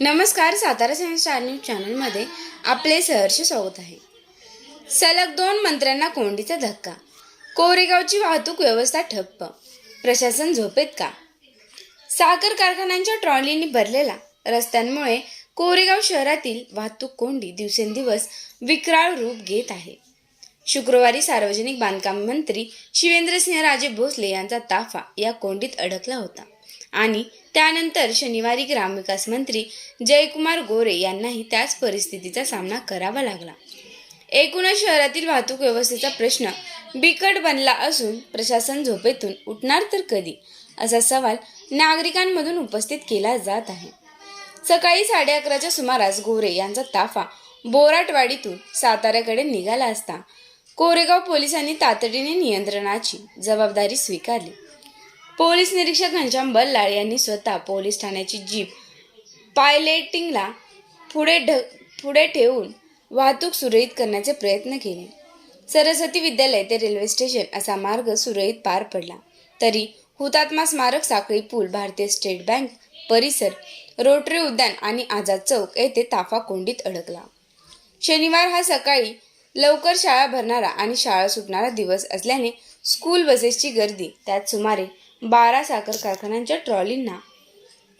नमस्कार Satara science star news चॅनलमध्ये आपले सहर्ष स्वागत आहे. सलग दोन मंत्र्यांना कोंडीचा धक्का. कोरेगावची वाहतूक व्यवस्था ठप्प. प्रशासन झोपेत का? साखर कारखान्यांच्या ट्रॉलीने भरलेला रस्त्यांमुळे कोरेगाव शहरातील वाहतूक कोंडी दिवसेंदिवस विक्राळ रूप घेत आहे. शुक्रवारी सार्वजनिक बांधकाम मंत्री शिवेंद्रसिंह राजे भोसले यांचा ताफा या कोंडीत अडकला होता. आणि त्यानंतर शनिवारी ग्रामविकास मंत्री जयकुमार गोरे यांनाही त्याच परिस्थितीचा सामना करावा लागला. एकूणच शहरातील वाहतूक व्यवस्थेचा प्रश्न बिकट बनला असून प्रशासन झोपेतून उठणार तर कधी? असा सवाल नागरिकांमधून उपस्थित केला जात आहे. सकाळी साडे अकराच्या सुमारास गोरे यांचा ताफा बोराटवाडीतून साताऱ्याकडे निघाला असता कोरेगाव पोलिसांनी तातडीने नियंत्रणाची जबाबदारी स्वीकारली. पोलीस निरीक्षक घनश्याम बल्लाळ यांनी स्वतः पोलीस ठाण्याची जीप पायलेटिंगला पुढे ढ पुढे ठेवून वाहतूक सुरळीत करण्याचे प्रयत्न केले. सरस्वती विद्यालय ते रेल्वे स्टेशन असा मार्ग सुरळीत पार पडला. तरी हुतात्मा स्मारक साखळी पूल भारतीय स्टेट बँक परिसर रोटरी उद्यान आणि आझाद चौक येथे ताफा कोंडीत अडकला. शनिवार हा सकाळी लवकर शाळा भरणारा आणि शाळा सुटणारा दिवस असल्याने स्कूल बसेसची गर्दी त्यात सुमारे बारा साखर कारखान्यांच्या ट्रॉलींना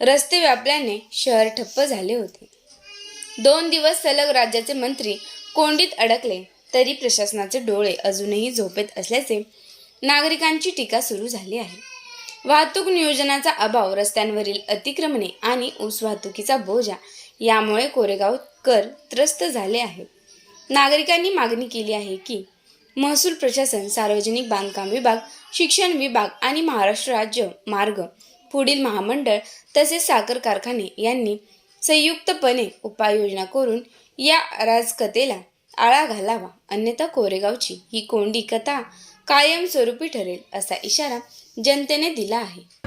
रस्ते व्यापल्याने शहर ठप्प झाले होते. दोन दिवस सलग राज्याचे मंत्री कोंडीत अडकले तरी प्रशासनाचे डोळे अजूनही झोपेत असल्याचे नागरिकांची टीका सुरू झाली आहे. वाहतूक नियोजनाचा अभाव रस्त्यांवरील अतिक्रमणे आणि ऊस वाहतुकीचा बोजा यामुळे कोरेगाव कर त्रस्त झाले आहेत. नागरिकांनी मागणी केली आहे की महसूल प्रशासन सार्वजनिक बांधकाम विभाग शिक्षण विभाग आणि महाराष्ट्र राज्य मार्ग पुढील महामंडळ तसेच साखर कारखाने यांनी संयुक्तपणे उपाययोजना करून या अराजकतेला आळा घालावा. अन्यथा कोरेगावची ही कोंडी कथा कायमस्वरूपी ठरेल असा इशारा जनतेने दिला आहे.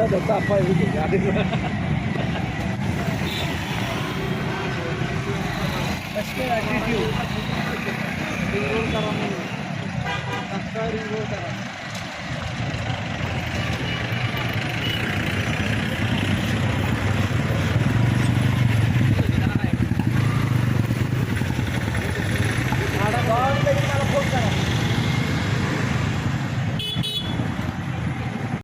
कसला धक्का पाय होते गाडीला कसले ॲटिट्यूड रिंग रोल करा म्हणून तात्काळ रिंग रोल करा